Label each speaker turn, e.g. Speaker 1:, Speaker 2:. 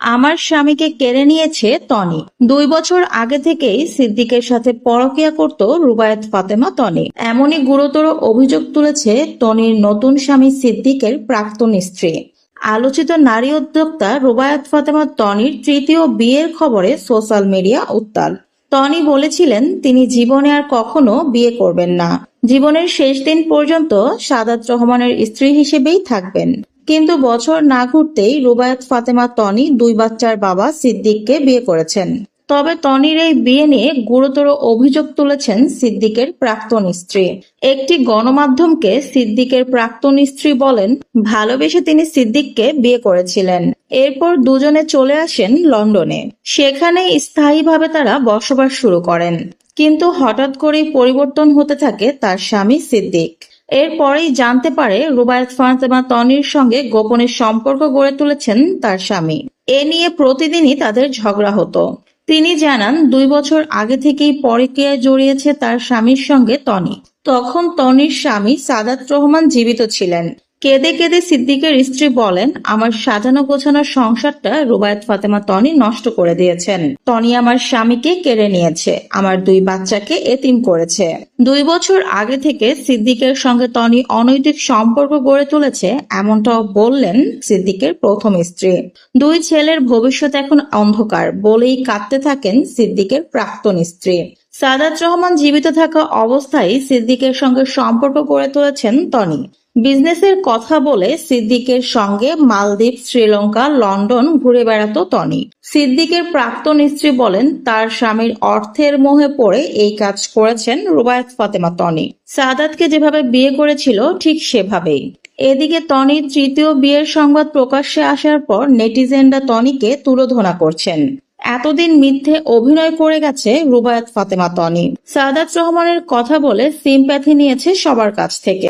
Speaker 1: আমার স্বামীকে কেড়ে নিয়েছে তনি দুই বছর আগে থেকেই সিদ্দিকের সাথে পরকিয়া করত রুবায়ত ফাতেমা তনি এমনই গুরুতর অভিযোগ তুলেছে তনির নতুন স্বামী সিদ্দিকের প্রাক্তন স্ত্রী। আলোচিত নারী উদ্যোক্তা রুবায়াত ফাতেমা তনির তৃতীয় বিয়ের খবরে সোশ্যাল মিডিয়া উত্তাল। টনি বলেছিলেন, তিনি জীবনে আর কখনো বিয়ে করবেন না। জীবনের শেষ দিন পর্যন্ত সাদাত রহমানের স্ত্রী হিসেবেই থাকবেন। কিন্তু বছর না ঘুরতেই রুবায়াত, ফাতেমা, টনি দুই বাচ্চার বাবা সিদ্দিককে বিয়ে করেছেন। তবে টনির এই বিয়ে নিয়ে গুরুতর অভিযোগ তুলেছেন সিদ্দিকের প্রাক্তন স্ত্রী। একটি গণমাধ্যমকে সিদ্দিকের প্রাক্তন স্ত্রী বলেন, ভালোবেসে তিনি সিদ্দিককে বিয়ে করেছিলেন। এরপর দুজনে চলে আসেন লন্ডনে। সেখানে স্থায়ীভাবে তারা বসবাস শুরু করেন। কিন্তু হঠাৎ করেই পরিবর্তন হতে থাকে তার স্বামী সিদ্দিক। এরপরেই জানতে পারে রুবায়াত ফাতেমা তনির সঙ্গে গোপনে সম্পর্ক গড়ে তুলেছেন তার স্বামী। এ নিয়ে প্রতিদিনই তাদের ঝগড়া হতো। তিনি জানান, দুই বছর আগে থেকেই পরকীয়ায় জড়িয়েছে তার স্বামীর সঙ্গে তনি। তখন তনির স্বামী সাদাত রহমান জীবিত ছিলেন। কেঁদে কেঁদে সিদ্দিকের স্ত্রী বলেন, আমার সাজানো গোছানো সংসারটা রুবায়ত ফাতেমা তনি নষ্ট করে দিয়েছেন। তনি আমার স্বামীকে কেড়ে নিয়েছে, আমার দুই বাচ্চাকে এতিম করেছে। দুই বছর আগে থেকে সিদ্দিকের সঙ্গে তনি অনৈতিক সম্পর্ক গড়ে তুলেছে, এমনটাও বললেন সিদ্দিকের প্রথম স্ত্রী। দুই ছেলের ভবিষ্যৎ এখন অন্ধকার, বলেই কাঁদতে থাকেন সিদ্দিকের প্রাক্তন স্ত্রী। সাদাত রহমান জীবিত থাকা অবস্থায় সিদ্দিকের সঙ্গে সম্পর্ক গড়ে তুলেছেন তনি। বিজনেসের কথা বলে সিদ্দিকের সঙ্গে মালদ্বীপ, শ্রীলঙ্কা, লন্ডন ঘুরে বেড়াতো টনি। সিদ্দিকের প্রাক্তন স্ত্রী বলেন, তার স্বামীর অর্থের মোহে পড়ে এই কাজ করেছেন রুবায়ত ফাতেমা টনি। সাদাতকে যেভাবে বিয়ে করেছিল, ঠিক সেভাবেই। এদিকে তনির তৃতীয় বিয়ের সংবাদ প্রকাশ্যে আসার পর নেটিজেনরা টনিকে তুলোধনা করছেন। এতদিন মিথ্যে অভিনয় করে গেছে রুবায়াত ফাতেমা টনি। সাদাত রহমানের কথা বলে সিম্প্যাথি নিয়েছে সবার কাছ থেকে।